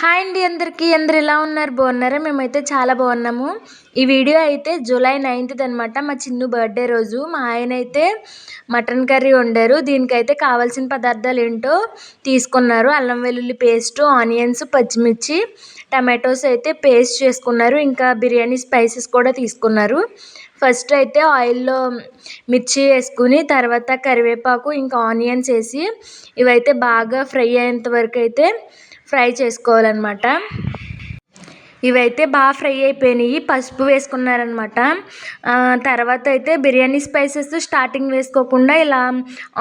Hi అండి అందరికీ. అందరు ఎలా ఉన్నారు? బాగున్నారా? మేమైతే చాలా బాగున్నాము. ఈ వీడియో అయితే జూలై నైన్త్ అనమాట మా చిన్ను బర్త్డే రోజు. మా ఆయన అయితే మటన్ కర్రీ వండారు. దీనికైతే కావాల్సిన పదార్థాలు ఏంటో తీసుకున్నారు. అల్లం వెల్లుల్లి పేస్ట్ ఆనియన్స్ పచ్చిమిర్చి టమాటోస్ అయితే పేస్ట్ చేసుకున్నారు. ఇంకా బిర్యానీ స్పైసెస్ కూడా తీసుకున్నారు. ఫస్ట్ అయితే ఆయిల్లో మిర్చి వేసుకుని తర్వాత కరివేపాకు ఇంకా ఆనియన్స్ వేసి ఇవైతే బాగా ఫ్రై అయ్యేంత వరకు అయితే ఫ్రై చేసుకోవాలన్నమాట. ఇవైతే బాగా ఫ్రై అయిపోయినాయి. పసుపు వేసుకున్నారనమాట తర్వాత అయితే బిర్యానీ స్పైసెస్ స్టార్టింగ్ వేసుకోకుండా ఇలా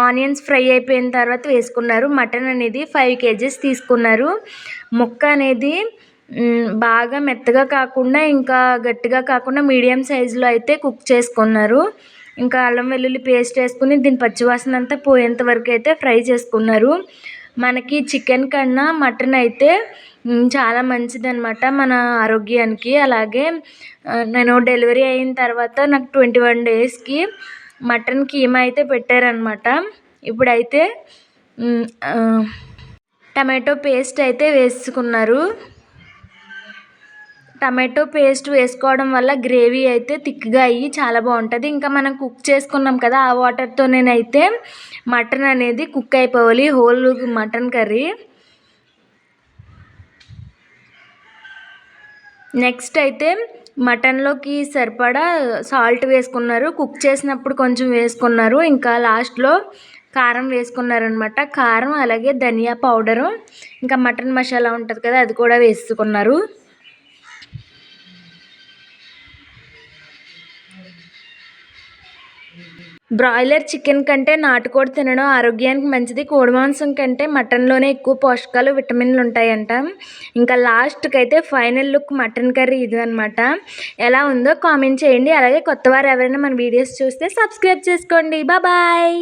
ఆనియన్స్ ఫ్రై అయిపోయిన తర్వాత వేసుకున్నారు. మటన్ అనేది ఫైవ్ కేజీస్ తీసుకున్నారు. ముక్క అనేది బాగా మెత్తగా కాకుండా ఇంకా గట్టిగా కాకుండా మీడియం సైజులో అయితే కుక్ చేసుకున్నారు. ఇంకా అల్లం వెల్లుల్లి పేస్ట్ వేసుకుని దీని పచ్చివాసన అంతా పోయేంత వరకు అయితే ఫ్రై చేసుకున్నారు. మనకి చికెన్ కన్నా మటన్ అయితే చాలా మంచిదన్నమాట మన ఆరోగ్యానికి. అలాగే నేను డెలివరీ అయిన తర్వాత నాకు ట్వంటీ వన్ డేస్కి మటన్ కీమా అయితే పెట్టారనమాట ఇప్పుడైతే టమాటో పేస్ట్ అయితే వేసుకున్నారు. టమాటో పేస్ట్ వేసుకోవడం వల్ల గ్రేవీ అయితే థిక్గా అయ్యి చాలా బాగుంటుంది. ఇంకా మనం కుక్ చేసుకున్నాం కదా ఆ వాటర్తో నేనైతే మటన్ అనేది కుక్ అయిపోవాలి. Whole mutton curry. నెక్స్ట్ అయితే మటన్లోకి సరిపడా సాల్ట్ వేసుకున్నారు. కుక్ చేసినప్పుడు కొంచెం వేసుకున్నారు. ఇంకా లాస్ట్లో కారం వేసుకున్నారనమాట. కారం అలాగే ధనియా పౌడరు. ఇంకా మటన్ మసాలా ఉంటుంది కదా అది కూడా వేసుకున్నారు. బ్రాయిలర్ చికెన్ కంటే నాటుకోడి తినడం ఆరోగ్యానికి మంచిది. కోడి మాంసం కంటే మటన్లోనే ఎక్కువ పోషకాలు విటమిన్లు ఉంటాయంట. ఇంకా లాస్ట్కి అయితే ఫైనల్ లుక్ మటన్ కర్రీ ఇది అనమాట ఎలా ఉందో కామెంట్ చేయండి. అలాగే కొత్త వారు ఎవరైనా మన వీడియోస్ చూస్తే సబ్స్క్రైబ్ చేసుకోండి. బాయ్.